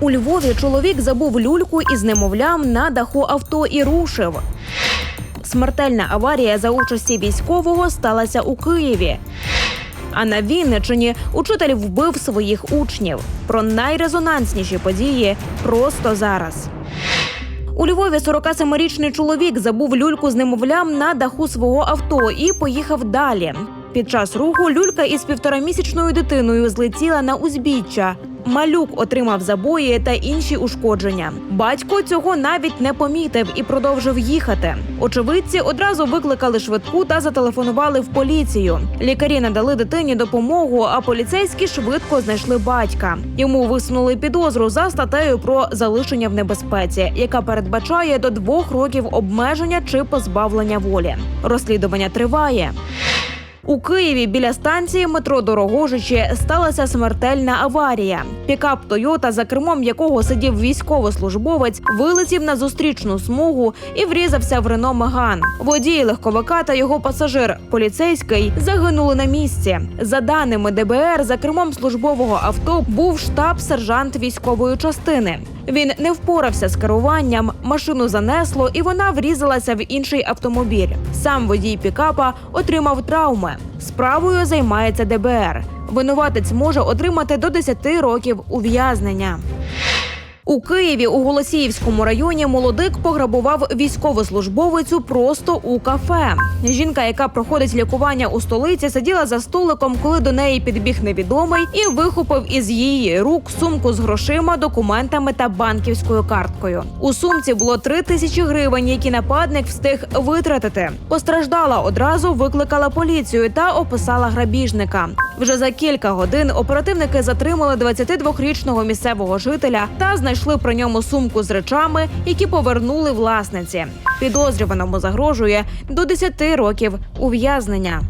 У Львові чоловік забув люльку із немовлям на даху авто і рушив. Смертельна аварія за участі військового сталася у Києві. А на Вінничині учитель вбив своїх учнів. Про найрезонансніші події просто зараз. У Львові 47-річний чоловік забув люльку з немовлям на даху свого авто і поїхав далі. Під час руху люлька із півторамісячною дитиною злетіла на узбіччя. Малюк отримав забої та інші ушкодження. Батько цього навіть не помітив і продовжив їхати. Очевидці одразу викликали швидку та зателефонували в поліцію. Лікарі надали дитині допомогу, а поліцейські швидко знайшли батька. Йому висунули підозру за статтею про залишення в небезпеці, яка передбачає до двох років обмеження чи позбавлення волі. Розслідування триває. У Києві біля станції метро Дорогожичі сталася смертельна аварія. Пікап Тойота, за кермом якого сидів військовослужбовець, вилетів на зустрічну смугу і врізався в Рено Меган. Водій легковика та його пасажир, поліцейський, загинули на місці. За даними ДБР, за кермом службового авто був штаб-сержант військової частини. Він не впорався з керуванням, машину занесло, і вона врізалася в інший автомобіль. Сам водій пікапа отримав травми. Справою займається ДБР. Винуватець може отримати до 10 років ув'язнення. У Києві у Голосіївському районі молодик пограбував військовослужбовицю просто у кафе. Жінка, яка проходить лікування у столиці, сиділа за столиком, коли до неї підбіг невідомий і вихопив із її рук сумку з грошима, документами та банківською карткою. У сумці було три тисячі гривень, які нападник встиг витратити. Постраждала одразу, викликала поліцію та описала грабіжника. Вже за кілька годин оперативники затримали 22-річного місцевого жителя та знайшли при ньому сумку з речами, які повернули власниці. Підозрюваному загрожує до 10 років ув'язнення.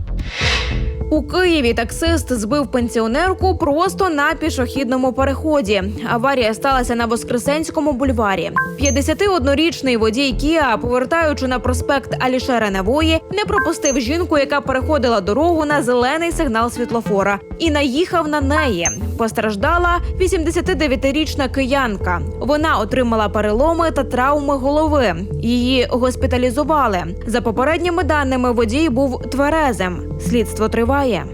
У Києві таксист збив пенсіонерку просто на пішохідному переході. Аварія сталася на Воскресенському бульварі. 51-річний водій Кіа, повертаючи на проспект Алішера Навої, не пропустив жінку, яка переходила дорогу на зелений сигнал світлофора, і наїхав на неї. Постраждала 89-річна киянка. Вона отримала переломи та травми голови. Її госпіталізували. За попередніми даними, водій був тверезим. Слідство триває.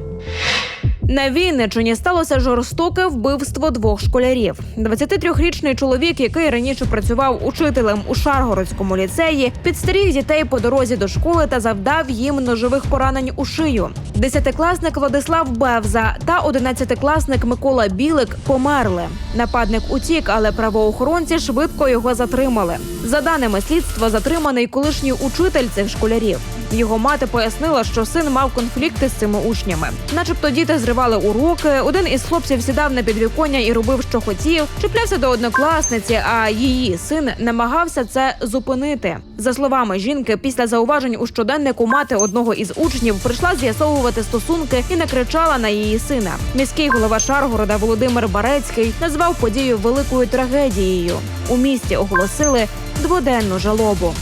На Вінниччині сталося жорстоке вбивство двох школярів. 23-річний чоловік, який раніше працював учителем у Шаргородському ліцеї, підстеріг дітей по дорозі до школи та завдав їм ножових поранень у шию. Десятикласник Владислав Бевза та одинадцятикласник Микола Білик померли. Нападник утік, але правоохоронці швидко його затримали. За даними слідства, затриманий колишній учитель цих школярів. Його мати пояснила, що син мав конфлікти з цими учнями. Начебто діти зривали уроки. Один із хлопців сідав на підвіконня і робив, що хотів, чіплявся до однокласниці. А її син намагався це зупинити. За словами жінки, після зауважень у щоденнику мати одного із учнів прийшла з'ясовувати стосунки і накричала на її сина. Міський голова Шаргорода Володимир Барецький назвав подію великою трагедією. У місті оголосили дводенну жалобу.